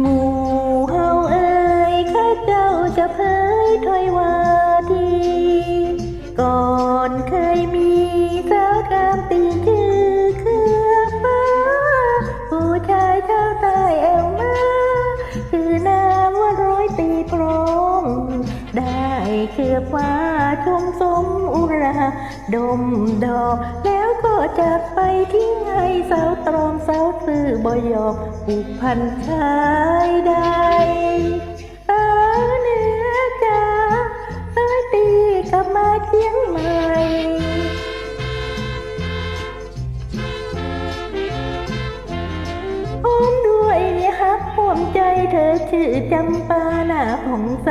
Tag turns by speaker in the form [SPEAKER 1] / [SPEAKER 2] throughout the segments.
[SPEAKER 1] หมูเฮาเอ้ยข้าเจ้าจะเผยถ้อยวาทีก่อนเคยมีสาวงามตีคือเครือฟ้า ผู้ชายเท่าใต้เอวมาคือนามว่าร้อยตีกรอมได้เครือฟ้าชมสมอุรา ดมดอกแล้ว ก็จากไปทิ้งให้สาวตรอมสาวซื่อบอยอมผูกพันชายใดเออเนื้อจ้าเอ้ยตีกลับมาเชียงใหม่พร้อมด้วยนี่ฮักห่วใจเธอชื่อจำปาหน้าผ่องใส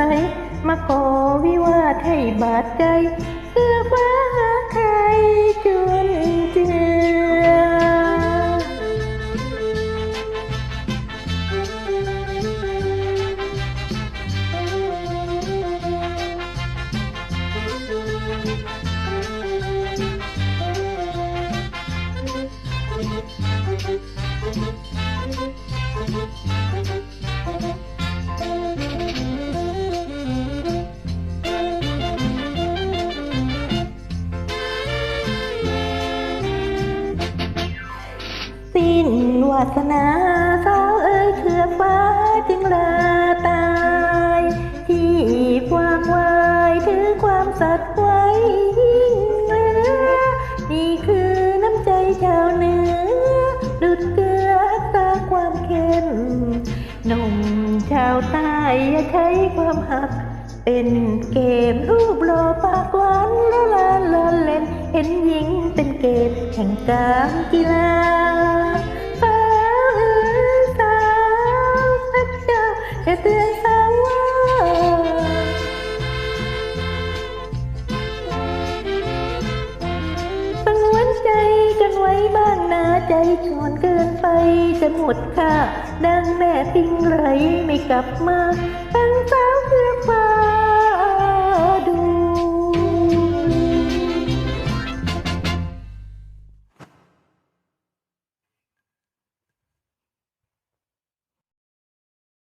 [SPEAKER 1] มาขอวิวาทให้บาดใจเสื้อฟ้า สิ้นวาสนาสาวเอ้ยเครือฟ้าจึงลาตาย ที่ควางไว้ถือความสัตย์ไว้ยิ่ ชาวใต้อย่าใช้ความหัก เป็นเกมรูปโลปากหวานละลานละเล่น เห็นหญิงเป็นเกมแข่งการกีฬา ใจชวนเกินไปจะหมดค่าดังแม่พิงไรไม่กลับมา